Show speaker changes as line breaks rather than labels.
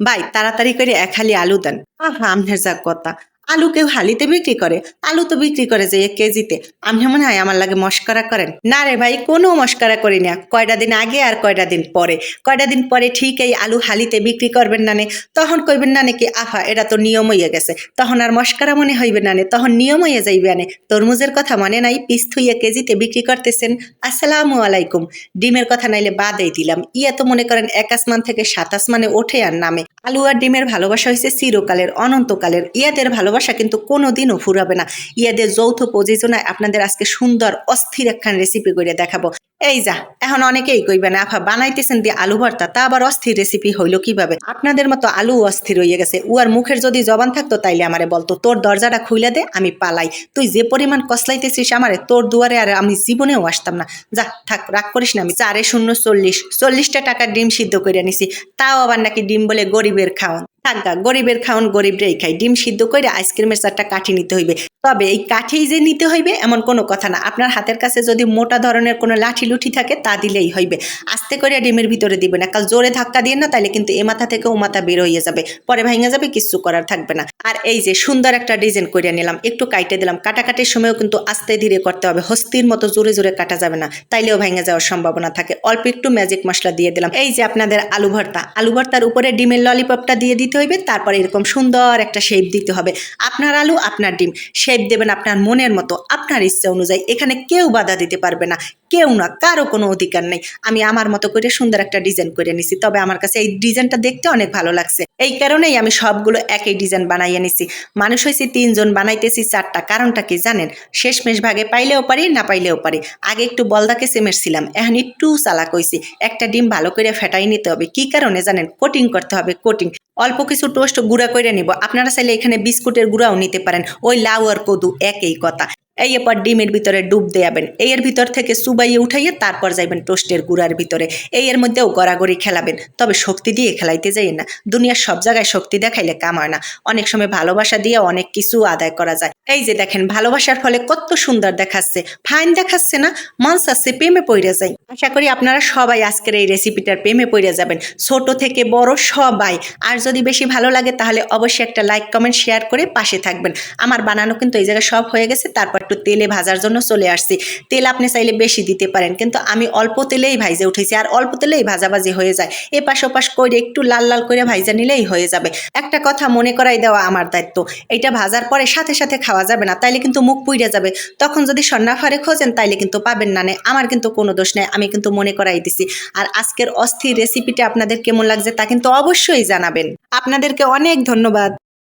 ভাই তাড়াতাড়ি করে এক হালি আলু দেন। আহা আমনের যা কথা। আলু কেউ হালিতে বিক্রি করে, আলু তো বিক্রি করে যে এক কেজিতে। আমি মনে হয় আমার লাগে মস্করা করেন। না রে ভাই, কোনো মস্করা করি না। কয়টা দিন আগে আর কয়টা দিন পরে। কয়টা দিন পরে ঠিক এই আলু হালিতে বিক্রি করবেন না নে তখন কইবেন না নাকি আহা, এটা তো নিয়ম হইয়া গেছে। তখন আর মস্করা মনে হইবে না নে তখন নিয়ম হইয়া যাইবে আনে। তরমুজের কথা মনে নাই, পিস থুইয়া কেজিতে বিক্রি করতেছেন। আসসালামু আলাইকুম। ডিমের কথা নাইলে বাদেই দিলাম। ইয়া তো মনে করেন এক আসমান থেকে সাত আসমানে ওঠে আর নামে। আলু আর ডিমের ভালোবাসা হয়েছে চিরকালের, অনন্তকালের। ইয়াদের ভালোবাসা কিন্তু কোনোদিনও ফুরাবে না। ইয়াদের যৌথ প্রযোজনায় আপনাদের আজকে সুন্দর, অস্থির একখান রেসিপি করে দেখাবো। এই যা, এখন অনেকেই কইবে না, আফা, বানাইতেছেন দিয়ে আলু ভর্তা, তা আবার অস্থির রেসিপি হইল কীভাবে? আপনাদের মতো আলু অস্থির হইয়া গেছে। উয়ার মুখের যদি জবান থাকতো তাইলে আমারে বলতো, তোর দরজাটা খুইলা দে, আমি পালাই। তুই যে পরিমাণ কসলাইতেছিস আমারে, তোর দুয়ারে আর আমি জীবনেও আসতাম না। যা, থাক, রাগ করিস না আমি। চারে শূন্য চল্লিশ, চল্লিশটা টাকার ডিম সিদ্ধ করে নিছি। তাও আবার নাকি ডিম বলে গরিবের খাওয়ান। থাকা। গরিবের খাওয়ান গরিবরাই খাই ডিম সিদ্ধ করে আইসক্রিমের চারটা কাঠি নিতে হইবে। তবে এই কাঠেই যে নিতে হইবে এমন কোনো কথা না। আপনার হাতের কাছে যদি মোটা ধরনের কোনো লাঠি লুঠি থাকে, তা দিলেই হইবে। আস্তে করে ডিমের ভিতরে দিবে না। কাল জোরে ধাক্কা দিয়ে না তাহলে কিন্তু এ মাথা থেকে ও মাথা বের হয়ে যাবে। পরে ভাঙা যাবে, কিচ্ছু করার থাকবে না। আর এই যে সুন্দর একটা ডিজাইন করে নিলাম, একটু কাইটে দিলাম। কাটাকাটির সময়ও কিন্তু আস্তে ধীরে করতে হবে। হস্তির মতো জোরে জোরে কাটা যাবে না। তাইলেও ভেঙে যাওয়ার সম্ভাবনা থাকে। অল্প একটু ম্যাজিক মশলা দিয়ে দিলাম। এই যে আপনাদের আলু ভর্তা। আলু ভর্তার উপরে ডিমের ললিপপটা দিয়ে দিতে হইবে। তারপরে এরকম সুন্দর একটা শেপ দিতে হবে। আপনার আলু, আপনার ডিম। শেপ দেবেন আপনার মনের মতো আপনার ইচ্ছা অনুযায়ী। এখানে কেউ বাধা দিতে পারবে না। কেউ না, কারও কোনো অধিকার নেই। আমি আমার মতো করে সুন্দর একটা ডিজাইন করে নিছি। তবে আমার কাছে এই ডিজাইনটা দেখতে অনেক ভালো লাগছে। এই কারণেই আমি সবগুলো একই ডিজাইন বানাইয়ে নিছি। মানুষ হয়েছি তিনজন, বানাইতেছি চারটা। কারণটা কি জানেন? শেষমেশ ভাগে পাইলেও পারি, না পাইলেও পারি। আগে একটু বলদাকে সেমেরছিলাম এখন একটু চালাক হইছি। একটা ডিম ভালো করে ফেটাই নিতে হবে। কি কারণে জানেন? কোটিং করতে হবে কোটিং অল্প কিছু টোস্ট গুঁড়া করে নিব। আপনারা চাইলে এখানে বিস্কুটের গুঁড়াও নিতে পারেন। ওই লাউ আর কদু, একই কথা। এই এরপর ডিমের ভিতরে ডুব দেয়াবেন এই এর ভিতর থেকে সুবাইয়ে উঠাইয়ে তারপর যাইবেন টোস্টের গুঁড়ার ভিতরে। এই এর মধ্যেও গড়াগড়ি খেলাবেন। তবে শক্তি দিয়ে খেলাইতে যাই না। দুনিয়ার সব জায়গায় শক্তি দেখাইলে কাম হয় না। অনেক সময় ভালোবাসা দিয়ে অনেক কিছু আদায় করা যায়। এই যে দেখেন, ভালোবাসার ফলে কত সুন্দর দেখাচ্ছে। ফাইন দেখাচ্ছে না মনস আছে প্রেমে পড়ে যায় আশা করি আপনারা সবাই আজকের এই রেসিপিটার প্রেমে পড়ে যাবেন। ছোট থেকে বড় সবাই। আর যদি বেশি ভালো লাগে তাহলে অবশ্যই একটা লাইক কমেন্ট শেয়ার করে পাশে থাকবেন। আমার বানানো কিন্তু এই জায়গায় সব হয়ে গেছে। তারপর একটু তেলে ভাজার জন্য চলে আসছি। তেল আপনি চাইলে বেশি দিতে পারেন, কিন্তু আমি অল্প তেলেই ভাইজে উঠেছি, আর অল্প তেলেই ভাজাভাজি হয়ে যায়। এপাশ ওপাশ করে একটু লাল লাল করে ভাইজা নিলেই হয়ে যাবে। একটা কথা মনে করাই দেওয়া আমার দায়িত্ব, এটা ভাজার পরে সাথে সাথে খাওয়া যাবে না, তাইলে কিন্তু মুখ পুইড়ে যাবে। তখন যদি সন্নাফারে খোঁজেন, তাইলে কিন্তু পাবেন না আমার কিন্তু কোনো দোষ নেই, আমি কিন্তু মনে করাই দিছি। আর আজকের অস্থির রেসিপিটা আপনাদের কেমন লাগছে তা কিন্তু অবশ্যই জানাবেন। আপনাদেরকে অনেক ধন্যবাদ।